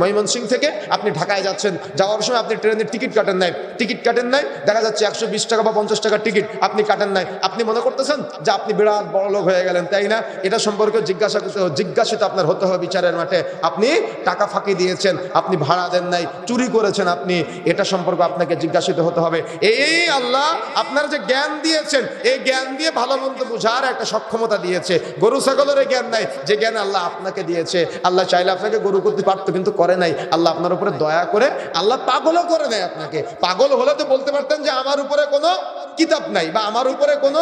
ময়মনসিং থেকে আপনি ঢাকায় যাচ্ছেন। যাওয়ার সময় আপনি ট্রেনের টিকিট কাটেন নাই। টিকিট কাটেন নাই, দেখা যাচ্ছে একশো বিশ টাকা বা পঞ্চাশ টাকার টিকিট আপনি কাটেন নাই। আপনি মনে করতেছেন যে আপনি বিরাট বড় লোক হয়ে গেলেন, তাই না? এটা সম্পর্কে জিজ্ঞাসা করতে জিজ্ঞাসিত আপনার হতে হবে বিচারের মাঠে। আপনি টাকা ফাঁকি দিয়েছেন, আপনি ভাড়া দেন নাই, চুরি করেছেন আপনি। এটা সম্পর্কে আপনাকে জিজ্ঞাসিত হতে হবে। এই আল্লাহ আপনার যে জ্ঞান দিয়েছেন, এই জ্ঞান দিয়ে ভালো মন্দ বোঝার একটা সক্ষমতা দিয়েছে। গরু ছাগলের জ্ঞান নাই, যে জ্ঞান আল্লাহ আপনাকে দিয়েছে। আল্লাহ চাইলে আপনাকে গরু করতে পারতো, কিন্তু করে নাই। আল্লাহ আপনার উপরে দয়া করে, আল্লাহ পাগলও করে নেয় আপনাকে। পাগল হলে তো বলতে পারতেন যে আমার উপরে কোনো কিতাব নাই বা আমার উপরে কোনো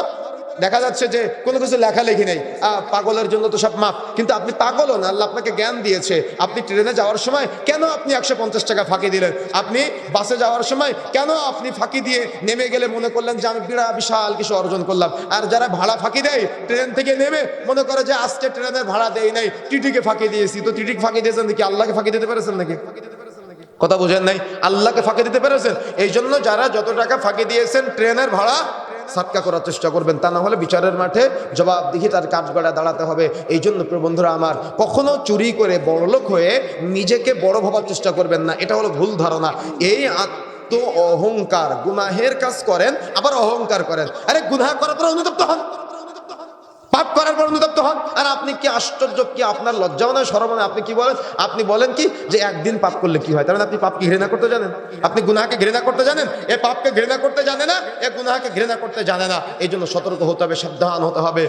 দেখা যাচ্ছে যে কোনো কিছু লেখালেখি নেই। পাগলের জন্য তো সব মাপ কিন্তু আপনি পাগলও না আল্লাহ আপনাকে জ্ঞান দিয়েছে। আপনি ট্রেনে যাওয়ার সময় কেন আপনি একশো পঞ্চাশ টাকা ফাঁকি দিলেন? আপনি বাসে যাওয়ার সময় কেন আপনি ফাঁকি দিয়ে নেমে গেলে মনে করলেন যে আমি বিরাট বিশাল কিছু অর্জন করলাম? আর যারা ভাড়া ফাঁকি দেয়, ট্রেন থেকে নেমে মনে করে যে আজকে ট্রেনের ভাড়া দেয় নাই, টিটিকে ফাঁকি দিয়েছি। তো টিটিকে ফাঁকি দিয়েছেন নাকি? আল্লাহকে ফাঁকি দিতে পেরেছেন নাকি? কথা বুঝেন নাই? আল্লাহকে ফাঁকি দিতে পেরেছেন? এই জন্য যারা যত টাকা ফাঁকি দিয়েছেন, ট্রেনের ভাড়া সাতকা করার চেষ্টা করবেন, তা না হলে বিচারের মাঠে জবাবদিহি তার কাঠগড়া দাঁড়াতে হবে। এই জন্য প্রবন্ধুরা আমার, কখনো চুরি করে বড়লোক হয়ে নিজেকে বড় ভাবার চেষ্টা করবেন না। এটা হলো ভুল ধারণা। এই আত্ম অহংকার গুনাহের কাজ করেন, আবার অহংকার করেন। আরে, গুনাহ করার পর অনুতপ্ত হন পাপ করার পর অনুতপ্ত হন আর আপনি কি আশ্চর্য, কি আপনার লজ্জাও নয় সরম নয় আপনি কি বলেন? আপনি বলেন কি যে একদিন পাপ করলে কি হয়? তার মানে আপনি পাপকে ঘৃণা করতে জানেন? আপনি গুনাহকে ঘৃণা করতে জানেন? এ পাপকে ঘৃণা করতে জানে না, এ গুনাহকে ঘৃণা করতে জানে না। এই জন্য সতর্ক হতে হবে, সাবধান হতে হবে।